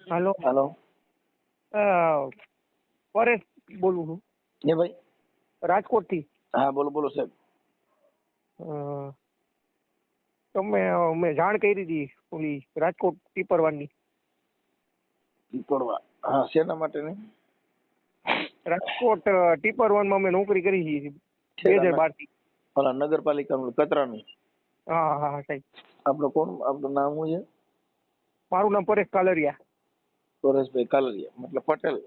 હાલો. Hello. Paresh બોલું છું. ને ભાઈ? રાજકોટથી. હા બોલો બોલો સાહેબ. તમે મેં જાણ કરી હતી ઓલી રાજકોટ પીપરવાની પીપરવા હા શેના માટે ને રાજકોટ ટીપરવન ટીપર વનમાં અમે નોકરી કરી હતી બે હજાર બારથી ઓલા નગરપાલિકાનું કચરાનું હા હા હા સાહેબ. આપણું કોણ આપણું નામ શું છે? મારું નામ પરેશ કાલરિયા. પરેશભાઈ કાલરિયા મતલબ પટેલ.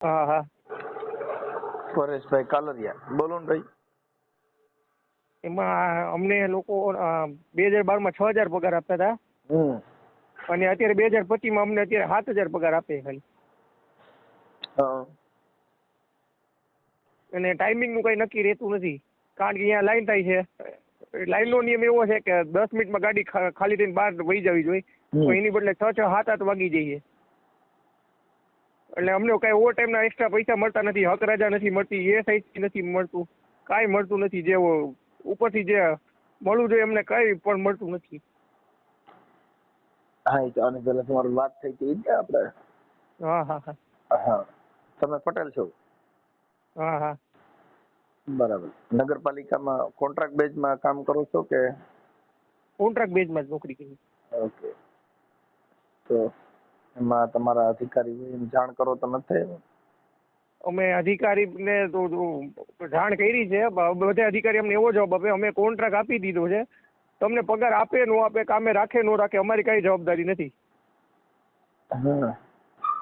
હા હા. પરેશભાઈ કાલરિયા. બોલો ને ભાઈ. એમાં અમને લોકો બે હજાર બારમાં છ હજાર પગાર આપતા હતા. અને અત્યારે બે હજાર પચીસમાં અમને અત્યારે સાત હજાર પગાર આપે ખાલી. અને ટાઈમિંગનું કંઈ નક્કી રહેતું નથી. કારણ કે અહીંયા લાઈન થાય છે. લાઈનનો નિયમ એવો છે કે દસ મિનિટમાં ગાડી ખાલી થઈને બહાર વહી જવી જોઈએ. તો એની બદલે છ છ સાત આઠ વાગી જઈએ. એટલે અમને કાંઈ ઓવર ટાઈમના એક્સ્ટ્રા પૈસા મળતા નથી હક રાજા નથી મળતી એ સાઈડથી નથી મળતું કાંઈ મળતું નથી જે ઉપરથી જે મળવું જોઈએ એમને કાંઈ પણ મળતું નથી. હા એ તો આની પહેલા તમારી વાત થઈ હતી ને આપણે હા હા હા. હા. તમે પટેલ છો? હા હા. બરાબર. નગરપાલિકામાં કોન્ટ્રાક્ટ બેઝમાં કામ કરો છો કે? કોન્ટ્રાક્ટ બેઝમાં જ નોકરી કરી. ઓકે તો એમાં તમારા અધિકારી હોય જાણ કરો તો નથી થઈ? અમે અધિકારીને તો જાણ કરી છે બધા અધિકારી અમને એવો જવાબ આપે અમે કોન્ટ્રાક્ટ આપી દીધો છે. તમને પગાર આપે નો આપે કામે રાખે નો રાખે અમારી કઈ જવાબદારી નથી. હમ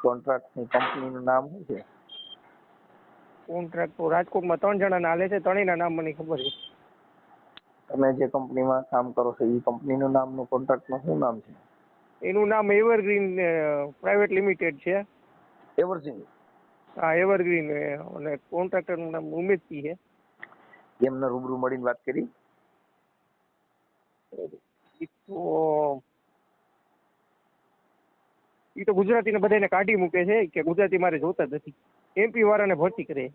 કોન્ટ્રાક્ટની કંપનીનું નામ શું છે? કોન્ટ્રાક્ટ તો રાજકોટમાં ત્રણ જણાના હાલે છે ત્રણેયના નામ મને ખબર છે. તમે જે કંપનીમાં કામ કરો છો એ કંપનીનું નામનું કોન્ટ્રાક્ટનું શું નામ છે? એનું નામ એવરગ્રીન પ્રાઇવેટ લિમિટેડ છે. એવરગ્રીન હા એવરગ્રીન અને કોન્ટ્રાક્ટરનું નામ ઉમેદસિંહ છે. એમને રૂબરૂ મળીને વાત કરી. તો એ તો ગુજરાતીને બધાને કાઢી મૂકે છે કે ગુજરાતી મારે જોતા જ નથી. એમપી વાળાને ભરતી કરે.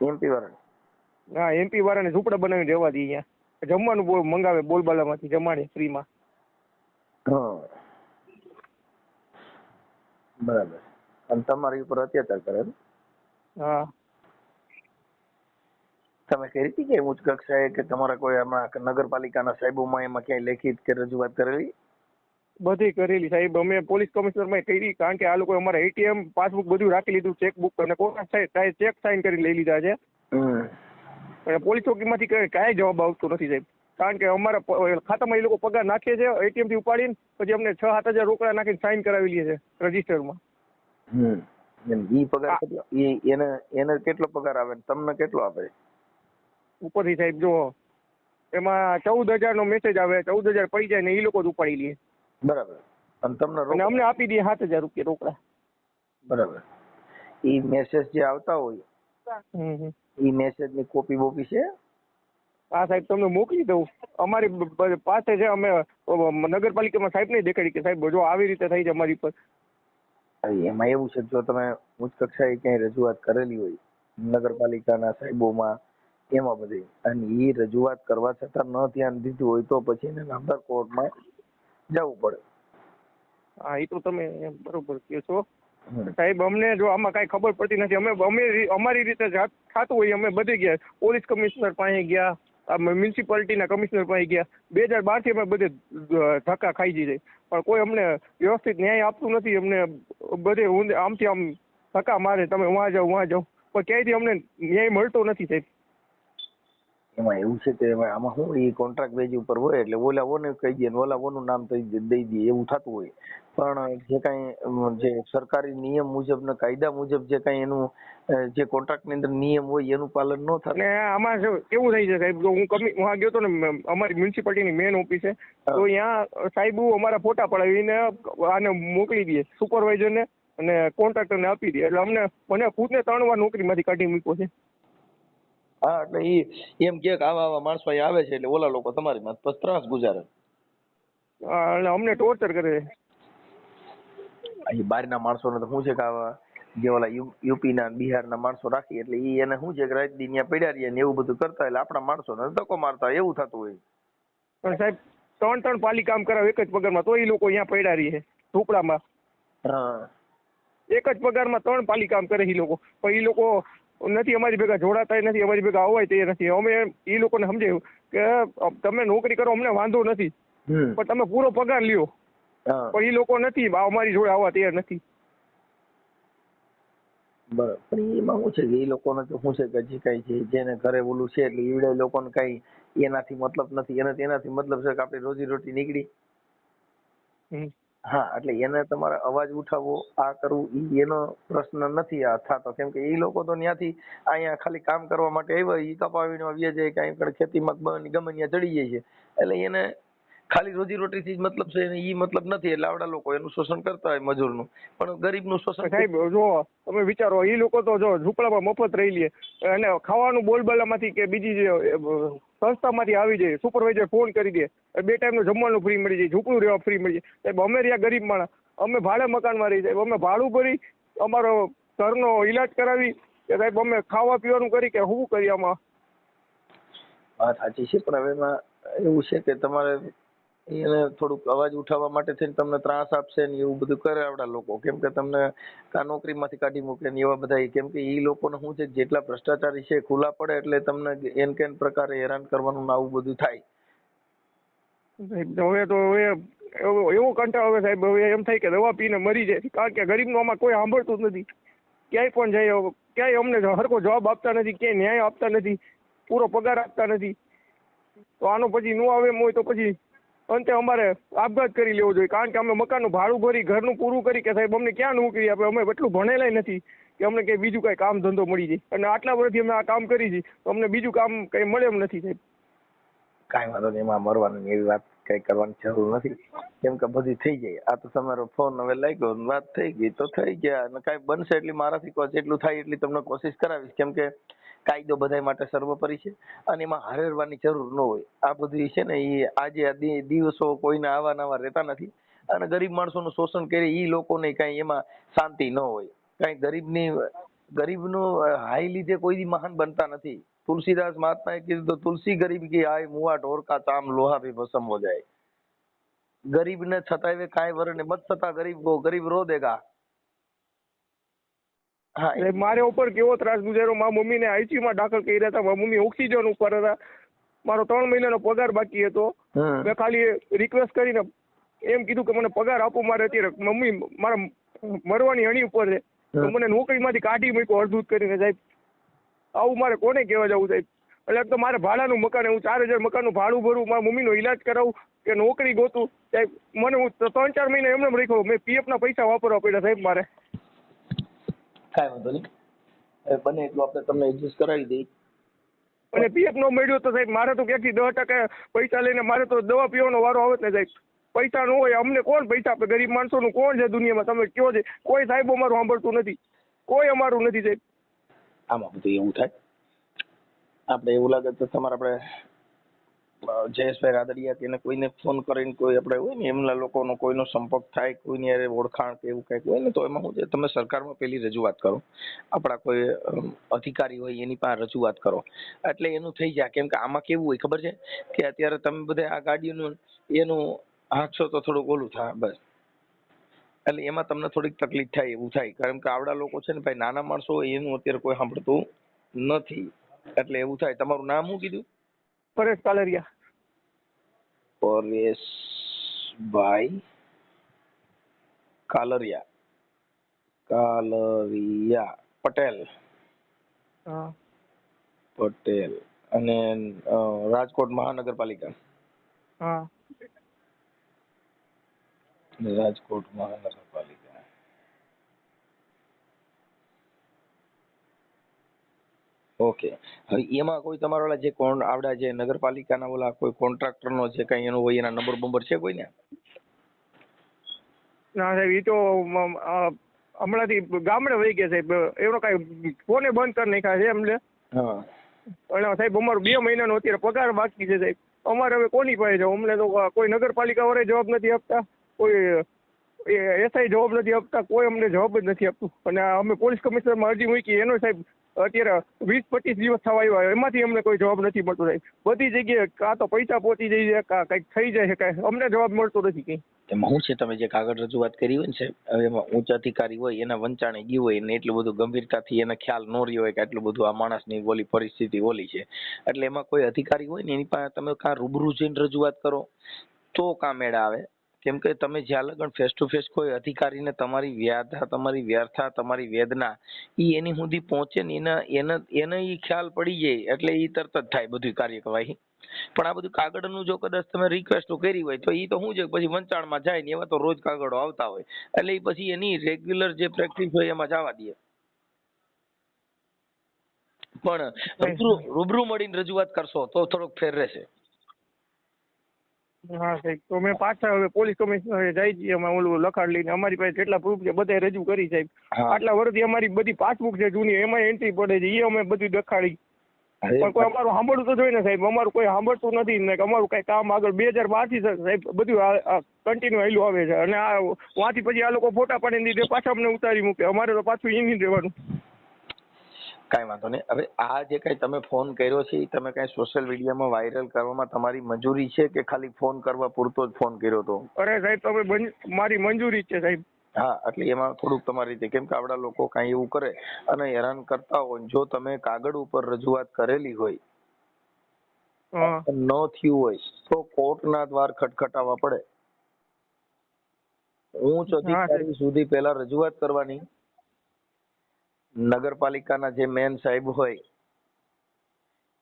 એમપી વાળાને? હા એમપી વાળાને ઝૂંપડા બનાવીને રહેવા દે અહીંયા. જમવાનું બોલ મંગાવે બોલબાલામાંથી જમાડે ફ્રીમાં. હા. બરાબર. અને તમારી ઉપર અત્યાચાર કરે હા. તમે કરી હતી કે ઉચ્ચ કક્ષાએ કે તમારા કોઈ હમણાં નગરપાલિકાના સાહેબોમાં એમાં ક્યાંય લેખિત કે રજૂઆત કરેલી? બધી કરેલી સાહેબ. અમે પોલીસ કમિશનરમાં કરી કારણ કે આ લોકો અમારા એટીએમ પાસબુક બધું રાખી લીધું ચેકબુક અને કોના ચેક સાઇન કરી લઈ લીધા છે. અને પોલીસ ચોકીમાંથી કઈ કાંઈ જવાબ આવતો નથી સાહેબ. કારણ કે અમારા ખાતામાં એ લોકો પગાર નાખે છે એટીએમથી ઉપાડીને પછી અમને છ સાત હજાર રોકડા નાખીને સાઇન કરાવી લે છે રજીસ્ટરમાં. ઈ પગાર કેટલો? એને એને કેટલો પગાર આવે ને તમને કેટલો આપે? ઉપરથી સાહેબ જો એમાં ચૌદ હજારનો મેસેજ આવે ચૌદ હજાર પડી જાય ને એ લોકો જ ઉપાડી લે. બરાબર. અને તમને અને અમને આપી દે સાત હજાર રૂપિયા રોકડા. બરાબર. ઈ મેસેજ જે આવતા હોય. ઈ મેસેજની કોપી બોપી છે? હા સાહેબ તમને મોકલી દઉં. અમારી પાસે છે અમે નગરપાલિકામાં સાહેબ નહીં દેખાડી કે સાહેબ જો આવી રીતે થાય છે અમારી પર. એમાં એવું છે જો તમે ઉચ્ચ કક્ષાએ ક્યાંય રજૂઆત કરેલી હોય નગરપાલિકાના સાહેબોમાં એમાં બધી અને ઈ રજૂઆત કરવા છતાં ન ધ્યાન દીધું હોય તો પછી એને નામદાર કોર્ટમાં જવું પડે. હા એ તો તમે બરોબર કહો છો. સાહેબ અમને જો આમાં કાંઈ ખબર પડતી નથી. અમે અમે અમારી રીતે થતું હોય અમે બધે ગયા. પોલીસ કમિશનર પાસે ગયા. મ્યુનિસિપાલિટીના કમિશનર પાસે ગયા. બે હજાર બારથી અમે બધે ધક્કા ખાઈ જઈએ પણ કોઈ અમને વ્યવસ્થિત ન્યાય આપતું નથી. અમને બધે આમથી આમ ધક્કા મારે, તમે વાં જાઓ વાં જાઓ. પણ ક્યાંયથી અમને ન્યાય મળતો નથી સાહેબ. એમાં એવું છે કે આમાં શું એ કોન્ટ્રાક્ટ બેઝ ઉપર હોય એટલે ઓલા ઓને કહી દે ઓલા ઓનું નામ દઈ દે દઈ દે, એવું થતું હોય. પણ જે કાંઈ જે સરકારી નિયમ મુજબ ને કાયદા મુજબ જે કાંઈ એનું જે કોન્ટ્રાક્ટની અંદર નિયમ હોય એનું પાલન ન થાય. એટલે આમાં શું કેવું થઈ છે સાહેબ જો હું કમી હું ગયો તો ને અમારી મ્યુનિસિપાલિટીની મેન ઓફિસ છે તો અહીંયા સાહેબ અમારા ફોટા પડાવીને આને મોકલી દે સુપરવાઇઝરને અને કોન્ટ્રાક્ટરને આપી દે. એટલે અમને મને ખુદને ત્રણ વાર નોકરીમાંથી કાઢી મૂક્યો છે. હા એટલે ઈ એમ કે આવા આવા માણસો અહીં આવે છે એટલે ઓલા લોકો તમારી માં ત્રાસ ગુજારે. અને અમને ટોર્ચર કરે છે. અહીં બહારના માણસોને તો શું છે કે જે ઓલા યુપીના બિહારના માણસો રાખી એટલે એ એને શું છે કે રાત દી ત્યાં પડ્યા રહીએ ને એવું બધું કરતા એટલે આપણા માણસોને ધક્કો મારતા એવું થતું હોય. પણ સાહેબ ત્રણ ત્રણ પાલી કામ કરાવે એક જ પગારમાં તો એ લોકો અહીંયા પડ્યા રહી છે ઝૂંપડામાં હા. એક જ પગારમાં ત્રણ પાલી કામ કરે એ લોકો. પણ એ લોકો નથી અમારી ભેગા જોડાતા નથી અમારી ભેગા અવાય તે નથી. અમે એ લોકોને સમજાયું કે તમે નોકરી કરો અમને વાંધો નથી. પણ તમે પૂરો પગાર લ્યો. પણ એ લોકો નથી અમારી જોડે આવવા તૈયાર નથી. બરાબર. પણ એમાં શું છે કે એ લોકોને તો શું છે કે હજી કઈ છે જેને ઘરે ઓલું છે એટલે ઈવડે લોકોને કઈ એનાથી મતલબ નથી. એને એનાથી મતલબ છે કે આપણી રોજી રોટી નીકળી હા એટલે એને તમારે અવાજ ઉઠાવવો આ કરવું એ એનો પ્રશ્ન નથી આ થતો. કેમ કે એ લોકો તો ત્યાંથી અહીંયા ખાલી કામ કરવા માટે આવ્યા. ઈ કપાવીને વ્યા જાય કે અહીં ખેતીમાં ગમે ત્યાં ચડી જાય છે. એટલે એને ખાલી રોજી રોટીથી જ મતલબ છે એને ઈ મતલબ નથી. એટલે આવડા લોકો એનું શોષણ કરતા હોય મજૂરનું. પણ ગરીબનું શોષણ સાહેબ જો તમે વિચારો એ લોકો તો જો ઝૂંપડામાં મફત રહી લે. અને ખાવાનું બોલબાલામાંથી કે બીજી જે સંસ્થામાંથી આવી જાય સુપરવાઇઝર ફોન કરી દે બે ટાઈમનું જમવાનું ફ્રી મળી જાય ઝૂંપડું રહેવા ફ્રી મળી જાય. સાહેબ અમે રહ્યા ગરીબ માણસ. અમે ભાડે મકાનમાં રહી સાહેબ અમે ભાડું ભરી અમારો ઘરનો ઈલાજ કરાવી કે સાહેબ અમે ખાવા પીવાનું કરી કે શું કરી આમાં? વાત સાચી છે પણ હવે એમાં એવું છે કે તમારે એને થોડુંક અવાજ ઉઠાવવા માટે થઈને તમને ત્રાસ આપશે ને એવું બધું કરે આવડા લોકો. કેમ કે તમને નોકરીમાંથી કાઢી મૂકે ને એવા બધા કેમ કે ઈ લોકોને શું છે જેટલા ભ્રષ્ટાચારી છે ખુલ્લા પડે એટલે તમને એન કેન પ્રકારે હેરાન કરવાનું આવું બધું થાય. હવે તો હવે એવો કંટાળો આવે સાહેબ. હવે એમ થાય કે દવા પીને મરી જાય. કારણ કે ગરીબનું આમાં કોઈ સાંભળતું નથી. ક્યાંય પણ જાય ક્યાંય અમને હરકો જવાબ આપતા નથી, ક્યાંય ન્યાય આપતા નથી, પૂરો પગાર આપતા નથી. તો આનો પછી નો આવે એમ હોય તો પછી અંતે અમારે આપઘાત કરી લેવો જોઈએ. કારણ કે અમે મકાનનું ભાડું ભરી, ઘરનું પૂરું કરી કે સાહેબ અમને ક્યાં નોકરી આપે? અમે એટલું ભણેલાય નથી કે અમને કંઈ બીજું કાંઈ કામ ધંધો મળી જાય. અને આટલા વર્ષથી અમે આ કામ કરી છે, તો અમને બીજું કામ કંઈ મળે એમ નથી સાહેબ. કાંઈ વાંધો નહીં, એમાં મરવાની એવી વાત કઈ કરવાની જરૂર નથી. કેમ કે બધી થઈ જાય. આ તો તમારો ફોન હવે લાગ્યો વાત થઈ ગઈ તો થઈ ગયા. અને કાંઈ બનશે એટલી મારાથી એટલું થાય એટલી તમને કોશિશ કરાવીશ. કેમ કે કાયદો બધા માટે સર્વોપરી છે અને એમાં હારેરવાની જરૂર ન હોય. આ બધી છે ને એ આજે દિવસો કોઈને આવા નવા રહેતા નથી અને ગરીબ માણસોનું શોષણ કરે એ લોકોને કાંઈ એમાં શાંતિ ન હોય. કાંઈ ગરીબની, ગરીબનું હાઈ લીધે કોઈ મહાન બનતા નથી. તુલસીદાસ મહાત્માએ કીધું તો તુલસી ગરીબ કી આય મુવા ઢોરકા ચામ, લોહા ભી ભસમ હો જાય. ગરીબ ને છતાંય કાંઈ વરણ મત છતાં ગરીબ ગરીબ રો દેગા. હા એટલે મારે ઉપર કેવો ત્રાસ ગુજાર્યો મારા મમ્મીને આઈસીયુમાં માં દાખલ કર્યા હતા. મારા મમ્મી ઓક્સિજન ઉપર હતા. મારો ત્રણ મહિનાનો પગાર બાકી હતો. મેં ખાલી રિક્વેસ્ટ કરીને એમ કીધું કે મને પગાર આપો મારે અત્યારે. મમ્મી મારા મરવાની હણી ઉપર છે. તો. મને નોકરીમાંથી કાઢી મૂક્યો અડધૂત કરીને સાહેબ. આવું મારે કોને કહેવા જવું સાહેબ? એટલે તો મારે ભાડાનું મકાન હું ચાર હજાર મકાનનું ભાડું ભરું મારા મમ્મીનો ઈલાજ કરાવું કે નોકરી ગોતું. સાહેબ મને હું ત્રણ ચાર મહિના એમને એમ રાખ્યો. મેં પીએફના ના પૈસા વાપરવા પડ્યા સાહેબ મારે. કાંઈ વાંધો નહીં. હવે બને એટલું આપણે તમને એડજસ્ટ કરાવી દઈએ. અને પીએફ નો મળ્યો તો સાહેબ મારે તો ક્યાંથી દસ ટકા પૈસા લઈને મારે તો દવા પીવાનો વારો આવે જ ને સાહેબ. પૈસા ન હોય અમને કોણ પૈસા આપે? ગરીબ માણસોનું કોણ છે દુનિયામાં? તમે કયો છે? કોઈ સાહેબ અમારું સાંભળતું નથી. કોઈ અમારું નથી સાહેબ. આમાં બધું એવું થાય. આપણે એવું લાગે તો તમારે આપણે જયેશભાઈ રાદડિયા કે કોઈને ફોન કરીને કોઈ આપણે હોય ને, એમના લોકોનો કોઈનો સંપર્ક થાય, કોઈની યારે ઓળખાણ કે એવું કંઈક હોય ને, તો એમાં શું છે તમે સરકારમાં પેલી રજૂઆત કરો. આપણા કોઈ અધિકારી હોય એની પાસે રજૂઆત કરો. એટલે એનું થઈ જાય. કેમ કે આમાં કેવું હોય ખબર છે? કે અત્યારે તમે બધા આ ગાડીઓનું એનું હાંકશો તો થોડુંક ઓલું થાય, બસ. એટલે એમાં તમને થોડીક તકલીફ થાય, એવું થાય. કારણ કે આવડા લોકો છે ને ભાઈ, નાના માણસો એનું અત્યારે કોઈ સાંભળતું નથી. એટલે એવું થાય. તમારું નામ શું કીધું? પરેશ કાલરિયા પરેશભાઈ કાલરિયા કાલરિયા પટેલ હા પટેલ અને રાજકોટ મહાનગરપાલિકા હા રાજકોટ મહાનગરપાલિકા ઓકે હવે એમાં કોઈ તમારા ઓલા જે કોણ આવડા જે નગરપાલિકાના ઓલા કોઈ કોન્ટ્રાક્ટર નો જે કઈ એનો હોય એના નંબર બંબર છે કોઈ ને ના સાહેબ એ તો હમણાંથી ગામડે વહી ગયા સાહેબ. એનો કાંઈ ફોને બંધ કરી નાખ્યા છે એમને. હા. અને સાહેબ અમારું બે મહિનાનો અત્યારે પગાર બાકી છે સાહેબ. અમારે હવે કોની પાસે જવું? અમને તો કોઈ નગરપાલિકા વાળા જવાબ નથી આપતા. કોઈ એસઆઈ જવાબ નથી આપતા. કોઈ અમને જવાબ જ નથી આપતું. અને અમે પોલીસ કમિશનરમાં અરજી મૂકી. એનો સાહેબ અત્યારે વીસ પચીસ દિવસ થવા આવ્યા એમાંથી અમને કોઈ જવાબ નથી મળતો સાહેબ. બધી જગ્યાએ કાં તો પૈસા પહોંચી જાય છે, કાં કંઈક થઈ જાય છે, કાંઈ. અમને જવાબ મળતો નથી કંઈ. એમાં શું છે? તમે જે કાગળ રજૂઆત કરી હોય ને સાહેબ એમાં ઉચ્ચ અધિકારી હોય, એના વંચાણે ગયું હોય ને એટલું બધું ગંભીરતાથી એને ખ્યાલ ન રહ્યો હોય કે આટલું બધું આ માણસની ઓલી પરિસ્થિતિ ઓલી છે. એટલે એમાં કોઈ અધિકારી હોય ને એની પાસે તમે કાં રૂબરૂ જઈને રજૂઆત કરો, તો કાં મેળ આવે? કેમ કે તમે જ્યાં લગન ફેસ ટુ ફેસ કોઈ અધિકારીને તમારી વ્યાધા તમારી વ્યર્થા તમારી વેદના એ એની સુધી પહોંચે ને એના એને એને એ ખ્યાલ પડી જાય એટલે એ તરત જ થાય બધી કાર્યવાહી. પણ આ બધું કાગળનું જો કદાચ તમે રિક્વેસ્ટ કરી હોય તો એ તો શું છે પછી વંચાણમાં જાય ને એવા તો રોજ કાગળો આવતા હોય. એટલે એ પછી એની રેગ્યુલર જે પ્રેક્ટિસ હોય એમાં જવા દે. પણ રૂબરૂ રૂબરૂ મળીને રજૂઆત કરશો તો થોડોક ફેર રહેશે. હા સાહેબ. તો મેં પાછા હવે પોલીસ કમિશનરે જાય છીએ અમે ઓલું લખાણ લઈને. અમારી પાસે જેટલા પ્રૂફ છે બધા રજૂ કરી સાહેબ. આટલા વર્ષથી અમારી બધી પાસબુક છે જૂની એમાં એન્ટ્રી પડે છે એ અમે બધી દેખાડી. પણ કોઈ અમારું સાંભળવું તો જોઈએ ને સાહેબ. અમારું કોઈ સાંભળતું નથી ને અમારું કઈ કામ આગળ બે હજાર બારથી સાહેબ બધું કન્ટિન્યુ આવેલું આવે છે. અને આ વાંચી પછી આ લોકો ફોટા પાડીને દીધે પાછા અમને ઉતારી મૂકે. અમારે તો પાછું એની નહીં રહેવાનું. કાંઈ વાંધો નહીં. હવે આ જે કાંઈ તમે ફોન કર્યો છે એ તમે કાંઈ સોશિયલ મીડિયામાં વાયરલ કરવામાં તમારી મંજૂરી છે કે ખાલી ફોન કરવા પૂરતો જ ફોન કર્યો હતો અરે સાહેબ તમે મારી મંજૂરી છે સાહેબ. હા એટલે એમાં થોડુંક તમારી રીતે કેમ કે આપણા લોકો કાંઈ એવું કરે અને હેરાન કરતા હોય જો તમે કાગળ ઉપર રજૂઆત કરેલી હોય ન થયું હોય તો કોર્ટના દ્વાર ખટખટાવવા પડે. ઉચ્ચ અધિકારી સુધી પહેલા રજૂઆત કરવાની. નગરપાલિકાના જે મેન સાહેબ હોય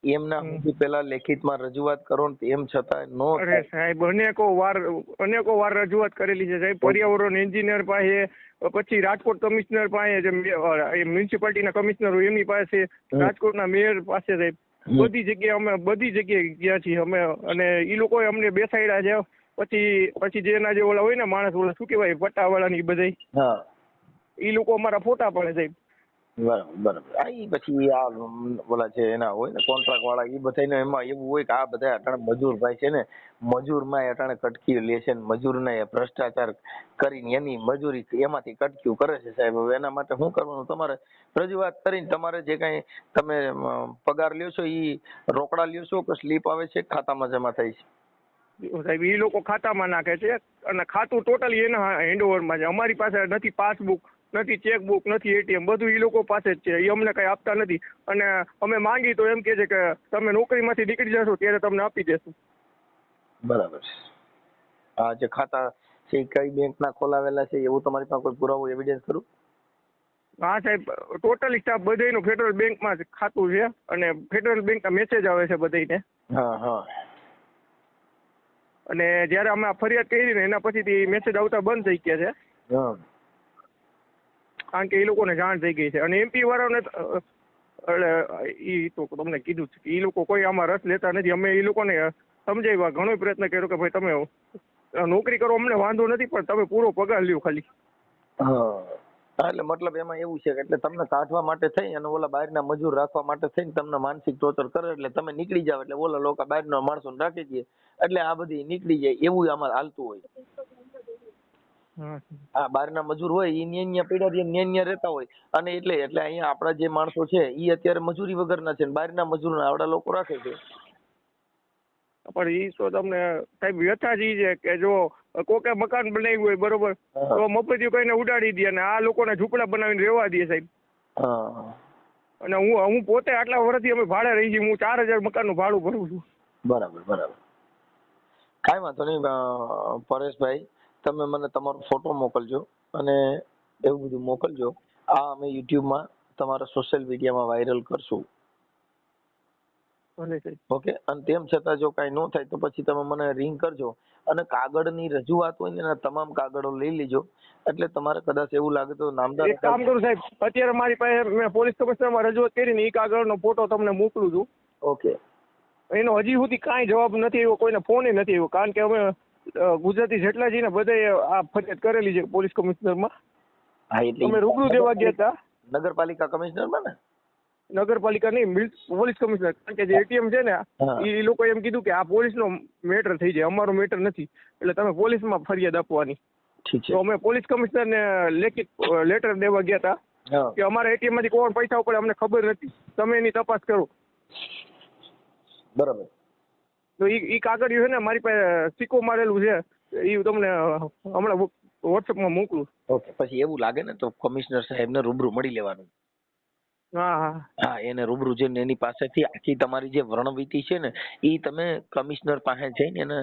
એમના. સુધી પહેલા લેખિતમાં રજૂઆત કરો ને એમ છતાં નો અરે સાહેબ અનેકો વાર અનેકો વાર રજૂઆત કરેલી છે સાહેબ. પર્યાવરણ એન્જિનિયર પાસે પછી રાજકોટ કમિશનર પાસે જે મ્યુનિસિપાલિટીના કમિશનર હોય એમની પાસે રાજકોટના મેયર પાસે સાહેબ. બધી જગ્યાએ અમે બધી જગ્યાએ ગયા છીએ અમે. અને ઈ લોકોએ અમને બેસાડ્યા છે. પછી પછી જેના જે ઓલા હોય ને માણસ ઓલા શું કહેવાય પટ્ટાવાળા ની બધાય. હા. ઈ લોકો અમારા ફોટા પડે સાહેબ. બરાબર આ ઈ પછી આ ઓલા છે એના હોય ને કોન્ટ્રાક્ટ વાળા એ બધાને એમાં એવું હોય કે આ બધા અટાણે મજૂર ભાઈ છે ને મજૂરમાં અટાણે કટકી લે છે ને મજૂરને ભ્રષ્ટાચાર કરીને એની મજૂરી એમાંથી કટક્યું કરે છે સાહેબ. હવે એના માટે શું કરવાનું? તમારે રજૂઆત કરીને તમારે જે કાંઈ તમે પગાર લ્યો છો એ રોકડા લ્યો છો કે સ્લીપ આવે છે, ખાતામાં જમા થાય છે? સાહેબ, ઈ લોકો ખાતામાં નાખે છે અને ખાતું ટોટલી એના હેન્ડઓવરમાં છે. અમારી પાસે નથી પાસબુક નથી ચેકબુક નથી એટીએમ બધું એ લોકો પાસે જ છે. એ અમને કઈ આપતા નથી. અને અમે માંગી તો એમ કે છે કે તમે નોકરીમાંથી નીકળી જશો ત્યારે તમને આપી દેશું. બરાબર આ જે ખાતા છે કઈ બેંકના ખોલાવેલા છે એવું તમારી પાસે કોઈ પુરાવો એવિડન્સ ખરું? હા સાહેબ ટોટલી સ્ટાફ બધાયનું ફેડરલ બેંકમાં જ ખાતું છે અને ફેડરલ બેંકના મેસેજ આવે છે બધાયને. હા હા. અને જ્યારે અમે ફરિયાદ કરી ને એના પછીથી મેસેજ આવતા બંધ થઈ ગયા છે. હા. કારણ કે એ લોકોને જાણ થઈ ગઈ છે. અને એમપી વાળાને એટલે એ તો તમને કીધું છે કે એ લોકો કોઈ આમાં રસ લેતા નથી. અમે એ લોકોને સમજાવ્યા ઘણો પ્રયત્ન કર્યો કે ભાઈ તમે નોકરી કરો, અમને વાંધો નથી, પણ તમે પૂરો પગાર લ્યો ખાલી. હા. એટલે મતલબ એમાં એવું છે કે એટલે તમને કાઢવા માટે થઈ અને ઓલા બહારના મજૂર રાખવા માટે થઈને તમને માનસિક ટોર્ચર કરે એટલે તમે નીકળી જાવ એટલે ઓલા લોકો બહારના માણસોને રાખી દે. એટલે આ બધી નીકળી જાય એવું અમારે હાલતું હોય. હા આ બહારના મજૂર હોય એ ન્યા પડ્યા ન્યા ન્યા રહેતા હોય. અને એટલે એટલે અહીંયા આપણા જે માણસો છે એ અત્યારે મજૂરી વગરના છે ને બહારના મજૂર આવડા લોકો રાખે છે. પણ ઈ તો તમને સાહેબ વ્યથા જ છે કે જો કોકે મકાન બનાવ્યું હોય બરોબર? તો મફતિયું કઈને ઉડાડી દે અને આ લોકોને ઝૂંપડા બનાવીને રહેવા દે સાહેબ. હા. અને હું હું પોતે આટલા વર્ષથી અમે ભાડે રહી છીએ હું ચાર હજાર મકાનનું ભાડું ભરું છું. બરાબર બરાબર. કાંઈ વાંધો નહીં પરેશભાઈ. તમે મને તમારો ફોટો મોકલજો અને એવું બધું મોકલજો. આ અમે યુટ્યુબમાં તમારા સોશિયલ મીડિયામાં વાયરલ કરશું. ઓકે? અને તેમ છતાં જો કાંઈ ન થાય તો પછી તમે મને રિંગ કરજો. અને કાગળની રજૂઆત હોય ને એના તમામ કાગળો લઈ લેજો. એટલે તમારે કદાચ એવું લાગે તો નામદાર એક કામ કરું સાહેબ. અત્યારે મારી પાસે મેં પોલીસ કમિશનરમાં રજૂઆત કરીને એ કાગળનો ફોટો તમને મોકલું છું. ઓકે. એનો હજી સુધી કાંઈ જવાબ નથી આવ્યો કોઈને ફોન નથી આવ્યો. કારણ કે અમે ગુજરાતી જેટલા છીએ ને બધાએ આ ફરિયાદ કરેલી છે પોલીસ કમિશનરમાં. હા એટલે અમે રૂબરૂ દેવા ગયા હતા. નગરપાલિકા કમિશનરમાં ને? નગરપાલિકા નહીં પોલીસ કમિશનર. કારણ કે જે એટીએમ છે ને એ લોકો એમ કીધું કે આ પોલીસનો મેટર થઈ જાય. અમારો મેટર નથી. એટલે તમે પોલીસમાં ફરિયાદ આપવાની. ઠીક છે. તો અમે પોલીસ કમિશનરને લેખિત લેટર દેવા ગયા હતા કે અમારા એટીએમમાંથી કોણ પૈસા ઉપર અમને ખબર નથી. તમે એની તપાસ કરો. બરાબર. તો ઈ ઈ કાગળિયું છે ને મારી પાસે સિક્કો મારેલું છે. એ તમને હમણાં વોટ્સઅપમાં મોકલું. ઓકે પછી એવું લાગે ને તો કમિશનર સાહેબને રૂબરૂ મળી લેવાનું. હા હા. હા એને રૂબરૂ જઈને એની પાસેથી આખી તમારી જે વર્ણવિતિ છે ને એ તમે કમિશનર પાસે જઈને એને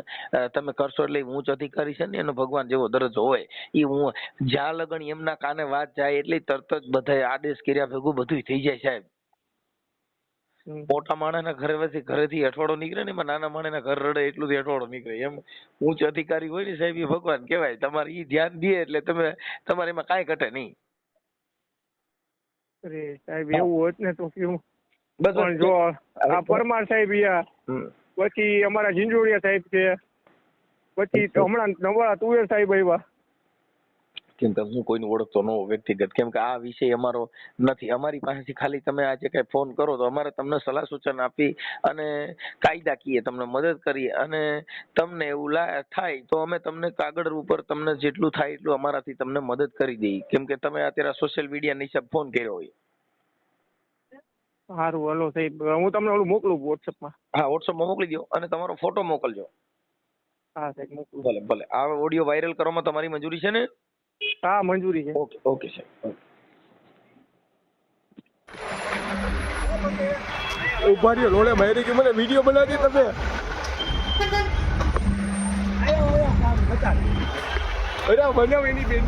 તમે કરશો એટલે ઉચ્ચ અધિકારી છે ને એનો ભગવાન જેવો દરજ્જો હોય. એ હું જ્યાં લગન એમના કાને વાત જાય એટલે તરત જ બધાય આદેશ કર્યા ભેગું બધું થઈ જાય સાહેબ. મોટા માણસના ઘરેથી ઘરેથી અઠવાડો નીકળે ને એમાં નાના માણસના ઘર રડે એટલું જ અઠવાડો નીકળે. એમ ઉચ્ચ અધિકારી હોય ને સાહેબ એ ભગવાન કહેવાય તમારે ઈ ધ્યાન દે એટલે તમે તમારે એમાં કાંઈ ઘટે નહીં. અરે સાહેબ એવું હોત ને તો કેવું? બસ જો આ પરમાર સાહેબ યા પછી અમારા ઝીંઝુડિયા સાહેબ છે પછી હમણાં નવા તુવેર સાહેબ આવ્યા. કેમ કે હું કોઈને ઓળખતો ન વ્યક્તિગત. કેમ કે આ વિષય અમારો નથી. અમારી પાસેથી ખાલી તમે આજે કઈ ફોન કરો તો અમારે તમને સલાહ સૂચન આપી અને કાયદાકીય તમને મદદ કરીએ અને તમને એવું થાય તો અમે તમને કાગળ ઉપર તમને જેટલું થાય એટલું અમારાથી તમને મદદ કરી દઈએ. કેમ કે તમે અત્યારે સોશિયલ મીડિયા હિસાબ ફોન કર્યો હોય. સારું હલો સાહેબ. હું તમને ઓલું મોકલું વોટ્સએપમાં હા વોટ્સએપમાં મોકલી દો અને તમારો ફોટો મોકલજો. હા સાહેબ મોકલું. ભલે ભલે. આ ઓડિયો વાયરલ કરવામાં તમારી મંજૂરી છે ને? હા, મંજૂરી છે. ઓકે ઓકે, સાહેબ. ઊભા રહ્યો લોડે મારી કે મને વીડિયો બનાવી તમે. અરે બનાવ એની બેન